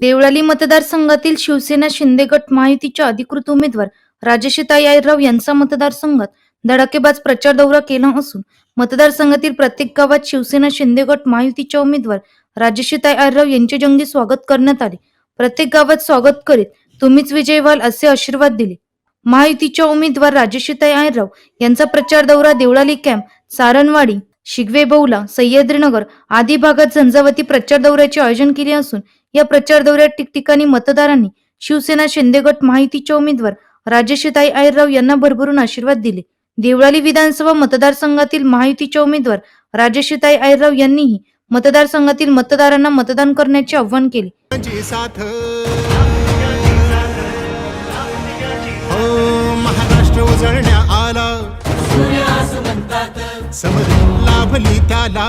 देवळाली मतदारसंघातील शिवसेना शिंदे गट महायुतीच्या अधिकृत उमेदवार राजेशीताई आयराव यांचा मतदारसंघात धडाकेबाज प्रचार दौरा केला असून मतदारसंघातील प्रत्येक गावात शिवसेना शिंदे गट महायुतीच्या उमेदवार राजेशीताई आयराव यांचे जंगी स्वागत करण्यात आले. प्रत्येक गावात स्वागत करीत तुम्हीच विजय व्हाल असे आशीर्वाद दिले. महायुतीच्या उमेदवार राजशिता आयराव यांचा प्रचार दौरा देवळाली कॅम्प सारणवाडी शिगवे बौला सह्याद्रीनगर आदी भागात झंझावती प्रचार दौऱ्याचे आयोजन केले असून या प्रचार दौऱ्यात ठिकठिकाणी मतदारांनी शिवसेना शिंदे गट माहितीच्या उमेदवार राजेशिताई आयरराव यांना भरभरून आशीर्वाद दिले. देवळाली विधानसभा मतदारसंघातील महायुतीच्या उमेदवार राजेशिताई आयरराव यांनीही मतदारसंघातील मतदारांना मतदान करण्याचे आवाहन केले. हो, महाराष्ट्र उजळण्या आला. लाभली त्याला.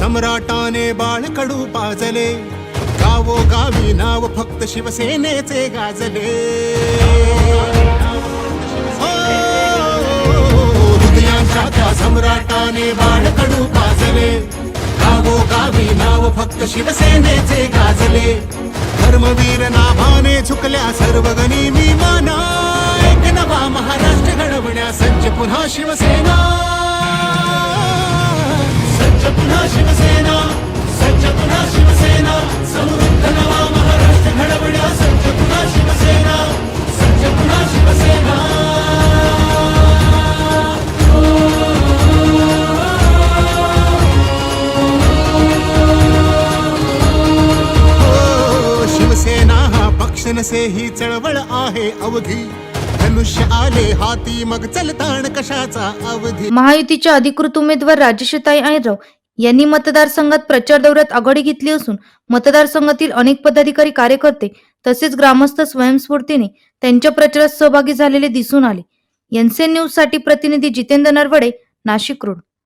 सम्राटाने बाळकडू पाजले. गावोगावी नाव फक्त शिवसेनेचे गाजले. हो, हृदयांच्या त्या सम्राटाने बाळकडू पाजले. गावोगावी नाव फक्त शिवसेनेचे गाजले. धर्मवीर नाभाने झुकल्या सर्व गनिमी माना. एक नवा महाराष्ट्र घडवण्या सज्ज पुन्हा शिवसेना. सज्ज पुन्हा शिवसेना सज्ज पुन्हा शिवसेना समृद्ध नवा महाराष्ट्र घडवण्या सज्ज पुन्हा शिवसेना सज्ज पुन्हा शिवसेना हो, शिवसेना हा पक्ष नसे ही चळवळ आहे अवघी धनुष्य आले हाती मग चलताण कशाचा अवधी? महायुतीच्या अधिकृत उमेदवार राजेशताई आयराव यांनी मतदारसंघात प्रचार दौऱ्यात आघाडी घेतली असून मतदारसंघातील अनेक पदाधिकारी कार्यकर्ते तसेच ग्रामस्थ स्वयंस्फूर्तीने त्यांच्या प्रचारात सहभागी झालेले दिसून आले. एनसीएन न्यूजसाठी प्रतिनिधी जितेंद्र नरवडे नाशिक रोड.